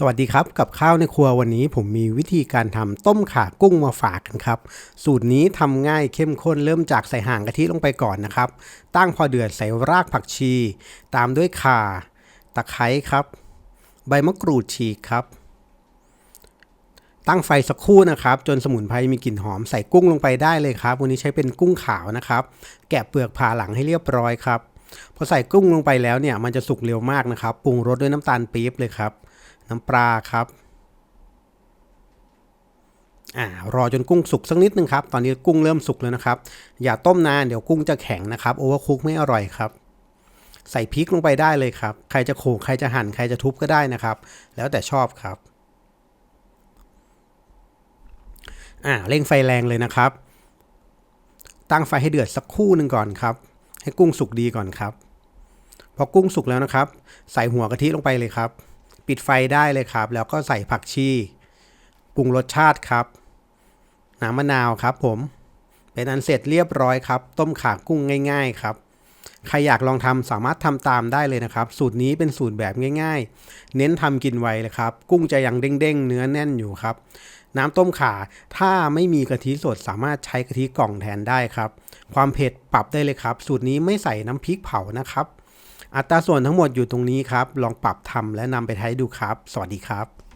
สวัสดีครับ กับข้าวในครัววันนี้ผมมีวิธีการทำต้มข่ากุ้งมาฝากกันครับ สูตรนี้ทำง่ายเข้มข้นเริ่มจากใส่ห่างกะทิลงไปก่อนนะครับ ตั้งพอเดือดใส่รากผักชี ตามด้วยข่า ตะไคร้ครับ ใบมะกรูดฉีกครับ ตั้งไฟสักครู่นะครับ จนสมุนไพรมีกลิ่นหอมใส่กุ้งลงไปได้เลยครับ วันนี้ใช้เป็นกุ้งขาวนะครับ แกะเปลือกผ่าหลังให้เรียบร้อยครับพอใส่กุ้งลงไปแล้วเนี่ยมันจะสุกเร็วมากนะครับปรุงรสด้วยน้ำตาลปี๊บเลยครับ น้ำปลาครับอ่ารอจนกุ้งสุกสักนิดนึงครับ ตอนนี้กุ้งเริ่มสุกแล้วนะครับ อย่าต้มนานเดี๋ยวกุ้งจะแข็งนะครับโอเวอร์คุกไม่อร่อยครับ ใส่พริกลงไปได้เลยครับ ใครจะโขลกใครจะหั่นใครจะทุบก็ได้นะครับ แล้วแต่ชอบครับอ่าเร่งไฟแรงเลยนะครับ ตั้งไฟให้เดือดสักคู่หนึ่งก่อนครับ ให้กุ้งสุกดีก่อนครับ พอกุ้งสุกแล้วนะครับ ใส่หัวกะทิลงไปเลยครับ ปิดไฟได้เลยครับ แล้วก็ใส่ผักชีปรุงรสชาติครับ น้ำมะนาวครับผมเป็นอันเสร็จเรียบร้อยครับ ต้มขากุ้งง่าย ๆ ครับ ใครอยากลองทำสามารถทำตามได้เลยนะครับ สูตรนี้เป็นสูตรแบบง่าย ๆ เน้นทำกินไวเลยครับ กุ้งจะยังเด้งๆ เนื้อแน่นอยู่ครับ น้ำต้มขาถ้าไม่มีกะทิสดสามารถใช้กะทิกล่องแทนได้ครับ ความเผ็ดปรับได้เลยครับ สูตรนี้ไม่ใส่น้ำพริกเผานะครับ อัตราส่วนทั้งหมดอยู่ตรงนี้ครับ ลองปรับทำและนำไปใช้ดูครับ สวัสดีครับ